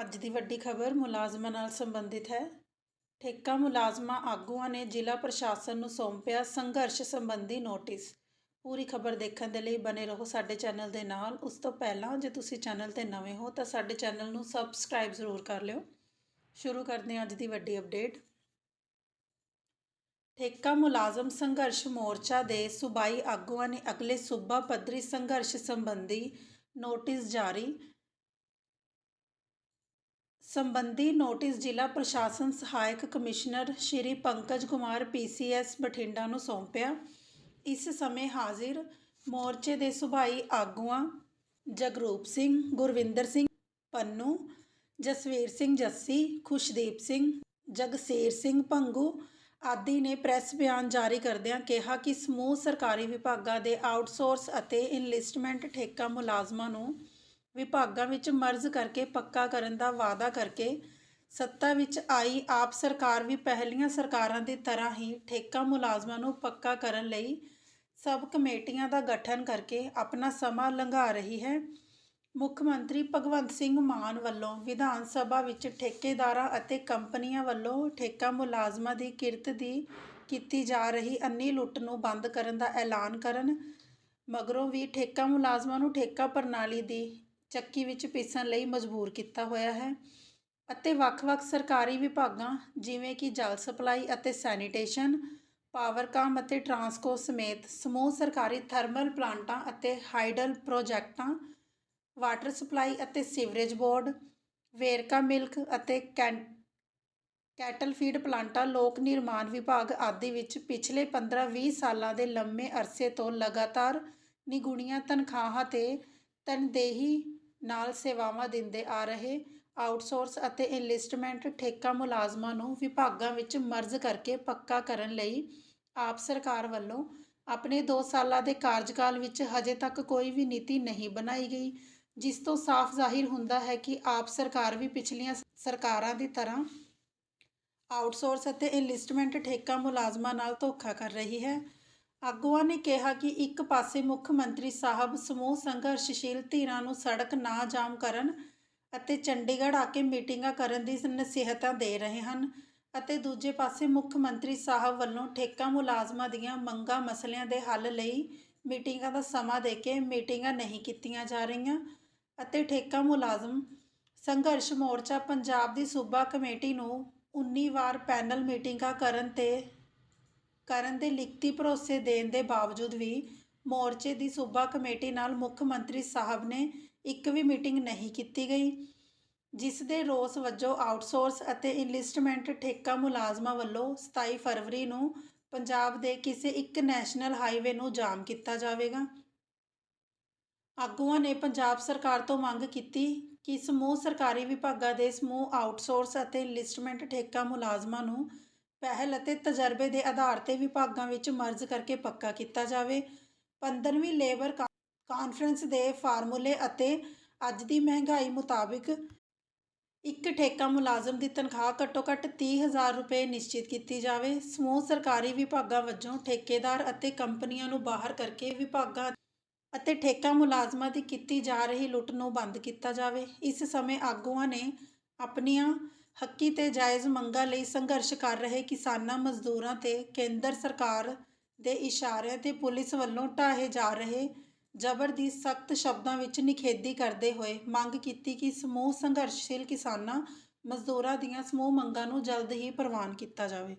ਅੱਜ ਦੀ ਵੱਡੀ ਖਬਰ ਮੁਲਾਜ਼ਮਾਂ ਨਾਲ ਸੰਬੰਧਿਤ ਹੈ। ਠੇਕਾ ਮੁਲਾਜ਼ਮਾਂ ਆਗੂਆਂ ਨੇ ਜ਼ਿਲ੍ਹਾ ਪ੍ਰਸ਼ਾਸਨ ਨੂੰ ਸੌਂਪਿਆ ਸੰਘਰਸ਼ ਸੰਬੰਧੀ ਨੋਟਿਸ। ਪੂਰੀ ਖਬਰ ਦੇਖਣ ਦੇ ਲਈ ਬਨੇ ਰਹੋ ਸਾਡੇ ਚੈਨਲ ਦੇ ਨਾਲ। ਉਸ ਤੋਂ ਪਹਿਲਾਂ ਜੇ ਤੁਸੀਂ ਚੈਨਲ ਤੇ ਨਵੇਂ ਹੋ ਤਾਂ ਸਾਡੇ ਚੈਨਲ ਨੂੰ ਸਬਸਕ੍ਰਾਈਬ ਜ਼ਰੂਰ ਕਰ ਲਿਓ। ਸ਼ੁਰੂ ਕਰਦੇ ਹਾਂ ਅੱਜ ਦੀ ਵੱਡੀ ਅਪਡੇਟ। ਠੇਕਾ ਮੁਲਾਜ਼ਮ ਸੰਘਰਸ਼ ਮੋਰਚਾ ਦੇ ਸੂਬਾਈ ਆਗੂਆਂ ਨੇ ਅਗਲੇ ਸੂਬਾ ਪੱਧਰੀ ਸੰਘਰਸ਼ ਸੰਬੰਧੀ ਨੋਟਿਸ ਜਾਰੀ। ਸੰਬੰਧੀ ਨੋਟਿਸ ਜ਼ਿਲ੍ਹਾ ਪ੍ਰਸ਼ਾਸਨ ਸਹਾਇਕ ਕਮਿਸ਼ਨਰ ਸ਼੍ਰੀ ਪੰਕਜ ਕੁਮਾਰ ਪੀਸੀਐਸ ਬਠਿੰਡਾ ਨੂੰ ਸੌਂਪਿਆ। ਇਸ ਸਮੇਂ ਹਾਜ਼ਰ ਮੋਰਚੇ ਦੇ ਸੁਭਾਈ ਆਗੂਆਂ ਜਗਰੂਪ ਸਿੰਘ, ਗੁਰਵਿੰਦਰ ਸਿੰਘ, ਪੰਨੂ, ਜਸਵੀਰ ਸਿੰਘ ਜੱਸੀ, ਖੁਸ਼ਦੀਪ ਸਿੰਘ, ਜਗਸੀਰ ਸਿੰਘ ਭੰਗੂ ਆਦਿ ਨੇ ਪ੍ਰੈਸ ਬਿਆਨ ਜਾਰੀ ਕਰਦਿਆਂ ਕਿਹਾ ਕਿ ਸਮੂਹ ਸਰਕਾਰੀ ਵਿਭਾਗਾਂ ਦੇ ਆਊਟਸੋਰਸ ਅਤੇ ਇਨਲਿਸਟਮੈਂਟ ਠੇਕਾ ਮੁਲਾਜ਼ਮਾਂ ਨੂੰ ਵਿਭਾਗਾਂ ਵਿੱਚ ਮਰਜ ਕਰਕੇ, ਪੱਕਾ ਕਰਨ ਦਾ ਵਾਅਦਾ ਕਰਕੇ ਸੱਤਾ ਵਿੱਚ ਆਈ ਆਪ ਸਰਕਾਰ ਵੀ ਪਹਿਲੀਆਂ ਸਰਕਾਰਾਂ ਦੀ ਤਰ੍ਹਾਂ ਹੀ ਠੇਕਾ ਮੁਲਾਜ਼ਮਾਂ ਨੂੰ ਪੱਕਾ ਕਰਨ ਲਈ ਸਬ ਕਮੇਟੀਆਂ ਦਾ ਗਠਨ ਕਰਕੇ ਆਪਣਾ ਸਮਾਂ ਲੰਘਾ ਰਹੀ ਹੈ। ਮੁੱਖ ਮੰਤਰੀ ਭਗਵੰਤ ਸਿੰਘ ਮਾਨ ਵੱਲੋਂ ਵਿਧਾਨ ਸਭਾ ਵਿੱਚ ਠੇਕੇਦਾਰਾਂ ਅਤੇ ਕੰਪਨੀਆਂ ਵੱਲੋਂ ਠੇਕਾ ਮੁਲਾਜ਼ਮਾਂ ਦੀ ਕਿਰਤ ਦੀ ਕੀਤੀ ਜਾ ਰਹੀ ਅੰਨੀ ਲੁੱਟ ਨੂੰ ਬੰਦ ਕਰਨ ਦਾ ਐਲਾਨ ਕਰਨ, ਮਗਰੋਂ ਵੀ ਠੇਕਾ ਮੁਲਾਜ਼ਮਾਂ ਨੂੰ ਠੇਕਾ ਪ੍ਰਣਾਲੀ ਦੀ ਚੱਕੀ ਵਿੱਚ ਪੀਸਣ ਲਈ ਮਜਬੂਰ ਕੀਤਾ ਹੋਇਆ ਹੈ ਅਤੇ ਵੱਖ-ਵੱਖ ਸਰਕਾਰੀ ਵਿਭਾਗਾਂ ਜਿਵੇਂ ਕਿ ਜਲ ਸਪਲਾਈ ਅਤੇ ਸੈਨੀਟੇਸ਼ਨ ਪਾਵਰਕਾਮ ਅਤੇ ਟਰਾਂਸਕੋ ਸਮੇਤ ਸਮੂਹ ਸਰਕਾਰੀ ਥਰਮਲ ਪਲਾਂਟਾਂ ਅਤੇ ਹਾਈਡਲ ਪ੍ਰੋਜੈਕਟਾਂ, ਵਾਟਰ ਸਪਲਾਈ ਅਤੇ ਸੀਵਰੇਜ ਬੋਰਡ, ਵੇਰਕਾ ਮਿਲਕ ਅਤੇ ਕੈਂ ਕੈਟਲ ਫੀਡ ਪਲਾਂਟਾਂ ਲੋਕ ਨਿਰਮਾਣ ਵਿਭਾਗ ਆਦਿ ਵਿੱਚ ਪਿਛਲੇ 15-20 ਸਾਲਾਂ ਦੇ ਲੰਮੇ ਅਰਸੇ ਤੋਂ ਲਗਾਤਾਰ ਨਿਗੁਣੀਆਂ ਤਨਖਾਹਾਂ ਤੇ ਤਨਦੇਹੀ ਨਾਲ ਸੇਵਾਵਾਂ ਦਿੰਦੇ ਆ ਰਹੇ ਆਊਟਸੋਰਸ ਅਤੇ ਇਨਲਿਸਟਮੈਂਟ ਠੇਕਾ ਮੁਲਾਜ਼ਮਾਂ ਨੂੰ ਵਿਭਾਗਾਂ ਵਿੱਚ ਮਰਜ ਕਰਕੇ ਪੱਕਾ ਕਰਨ ਲਈ ਆਪ ਸਰਕਾਰ ਵੱਲੋਂ ਆਪਣੇ 2 ਸਾਲਾਂ ਦੇ ਕਾਰਜਕਾਲ ਵਿੱਚ ਹਜੇ ਤੱਕ ਕੋਈ ਵੀ ਨੀਤੀ ਨਹੀਂ ਬਣਾਈ ਗਈ, ਜਿਸ ਤੋਂ ਸਾਫ਼ ਜ਼ਾਹਿਰ ਹੁੰਦਾ ਹੈ ਕਿ ਆਪ ਸਰਕਾਰ ਵੀ ਪਿਛਲੀਆਂ ਸਰਕਾਰਾਂ ਦੀ ਤਰ੍ਹਾਂ ਆਊਟਸੋਰਸ ਅਤੇ ਇਨਲਿਸਟਮੈਂਟ ਠੇਕਾ ਮੁਲਾਜ਼ਮਾਂ ਨਾਲ ਧੋਖਾ ਕਰ ਰਹੀ ਹੈ। ਆਗੂਆਂ ਨੇ ਕਿਹਾ ਕਿ ਇੱਕ ਪਾਸੇ ਮੁੱਖ ਮੰਤਰੀ ਸਾਹਿਬ ਸਮੂਹ ਸੰਘਰਸ਼ਸ਼ੀਲ ਧਿਰਾਂ ਨੂੰ ਸੜਕ ਨਾ ਜਾਮ ਕਰਨ ਅਤੇ ਚੰਡੀਗੜ੍ਹ ਆ ਕੇ ਮੀਟਿੰਗਾਂ ਕਰਨ ਦੀ ਨਸੀਹਤਾਂ ਦੇ ਰਹੇ ਹਨ ਅਤੇ ਦੂਜੇ ਪਾਸੇ ਮੁੱਖ ਮੰਤਰੀ ਸਾਹਿਬ ਵੱਲੋਂ ਠੇਕਾ ਮੁਲਾਜ਼ਮਾਂ ਦੀਆਂ ਮੰਗਾਂ ਮਸਲਿਆਂ ਦੇ ਹੱਲ ਲਈ ਮੀਟਿੰਗਾਂ ਦਾ ਸਮਾਂ ਦੇ ਕੇ ਮੀਟਿੰਗਾਂ ਨਹੀਂ ਕੀਤੀਆਂ ਜਾ ਰਹੀਆਂ ਅਤੇ ਠੇਕਾ ਮੁਲਾਜ਼ਮ ਸੰਘਰਸ਼ ਮੋਰਚਾ ਪੰਜਾਬ ਦੀ ਸੂਬਾ ਕਮੇਟੀ ਨੂੰ 19 ਵਾਰ ਪੈਨਲ ਮੀਟਿੰਗਾਂ ਕਰਨ ਤੇ ਕਰਨ ਦੇ ਲਿਖਤੀ ਭਰੋਸੇ ਦੇਣ ਦੇ ਬਾਵਜੂਦ ਵੀ ਮੋਰਚੇ ਦੀ ਸੂਬਾ ਕਮੇਟੀ ਨਾਲ ਮੁੱਖ ਮੰਤਰੀ ਸਾਹਿਬ ਨੇ ਇੱਕ ਵੀ ਮੀਟਿੰਗ ਨਹੀਂ ਕੀਤੀ ਗਈ, ਜਿਸ ਦੇ ਰੋਸ ਵਜੋਂ ਆਊਟਸੋਰਸ ਅਤੇ ਇਨਲਿਸਟਮੈਂਟ ਠੇਕਾ ਮੁਲਾਜ਼ਮਾਂ ਵੱਲੋਂ 27 ਫਰਵਰੀ ਨੂੰ ਪੰਜਾਬ ਦੇ ਕਿਸੇ ਇੱਕ ਨੈਸ਼ਨਲ ਹਾਈਵੇ ਨੂੰ ਜਾਮ ਕੀਤਾ ਜਾਵੇਗਾ। ਆਗੂਆਂ ਨੇ ਪੰਜਾਬ ਸਰਕਾਰ ਤੋਂ ਮੰਗ ਕੀਤੀ ਕਿ ਸਮੂਹ ਸਰਕਾਰੀ ਵਿਭਾਗਾਂ ਦੇ ਸਮੂਹ ਆਊਟਸੋਰਸ ਅਤੇ ਇਨਲਿਸਟਮੈਂਟ ਠੇਕਾ ਮੁਲਾਜ਼ਮਾਂ ਨੂੰ ਪਹਿਲ ਅਤੇ ਤਜਰਬੇ ਦੇ ਆਧਾਰ ਤੇ ਵਿਭਾਗਾਂ ਵਿੱਚ ਮਰਜ ਕਰਕੇ ਪੱਕਾ ਕੀਤਾ ਜਾਵੇ। 15ਵੀਂ ਲੇਬਰ ਕਾਨਫਰੰਸ ਦੇ ਫਾਰਮੂਲੇ ਅਤੇ ਅੱਜ ਦੀ ਮਹਿੰਗਾਈ ਮੁਤਾਬਿਕ ਇੱਕ ਠੇਕਾ ਮੁਲਾਜ਼ਮ ਦੀ ਤਨਖਾਹ ਘੱਟੋ-ਘੱਟ 30000 ਰੁਪਏ ਨਿਸ਼ਚਿਤ ਕੀਤੀ ਜਾਵੇ। ਸਮੂਹ ਸਰਕਾਰੀ ਵਿਭਾਗਾਂ ਵਜੋਂ ਠੇਕੇਦਾਰ ਅਤੇ ਕੰਪਨੀਆਂ ਨੂੰ ਬਾਹਰ ਕਰਕੇ ਵਿਭਾਗਾਂ ਅਤੇ ਠੇਕਾ ਮੁਲਾਜ਼ਮਾਂ ਦੀ ਕੀਤੀ ਜਾ ਰਹੀ ਲੁੱਟ ਨੂੰ ਬੰਦ ਕੀਤਾ ਜਾਵੇ। ਇਸ ਸਮੇਂ ਆਗੂਆਂ ਨੇ ਆਪਣੀਆਂ ਹੱਕੀ ਤੇ ਜਾਇਜ਼ ਮੰਗਾਂ ਲਈ ਸੰਘਰਸ਼ ਕਰ ਰਹੇ ਕਿਸਾਨਾਂ ਮਜ਼ਦੂਰਾਂ ਤੇ ਕੇਂਦਰ ਸਰਕਾਰ ਦੇ ਇਸ਼ਾਰਿਆਂ ਤੇ ਪੁਲਿਸ ਵੱਲੋਂ ਢਾਹੇ ਜਾ ਰਹੇ ਜ਼ਬਰ ਦੀ ਸਖਤ ਸ਼ਬਦਾਂ ਵਿੱਚ ਨਿਖੇਧੀ ਕਰਦੇ ਹੋਏ ਮੰਗ ਕੀਤੀ ਕਿ ਸਮੂਹ ਸੰਘਰਸ਼ਸ਼ੀਲ ਕਿਸਾਨਾਂ ਮਜ਼ਦੂਰਾਂ ਦੀਆਂ ਸਮੂਹ ਮੰਗਾਂ ਨੂੰ ਜਲਦ ਹੀ ਪ੍ਰਵਾਨ ਕੀਤਾ ਜਾਵੇ।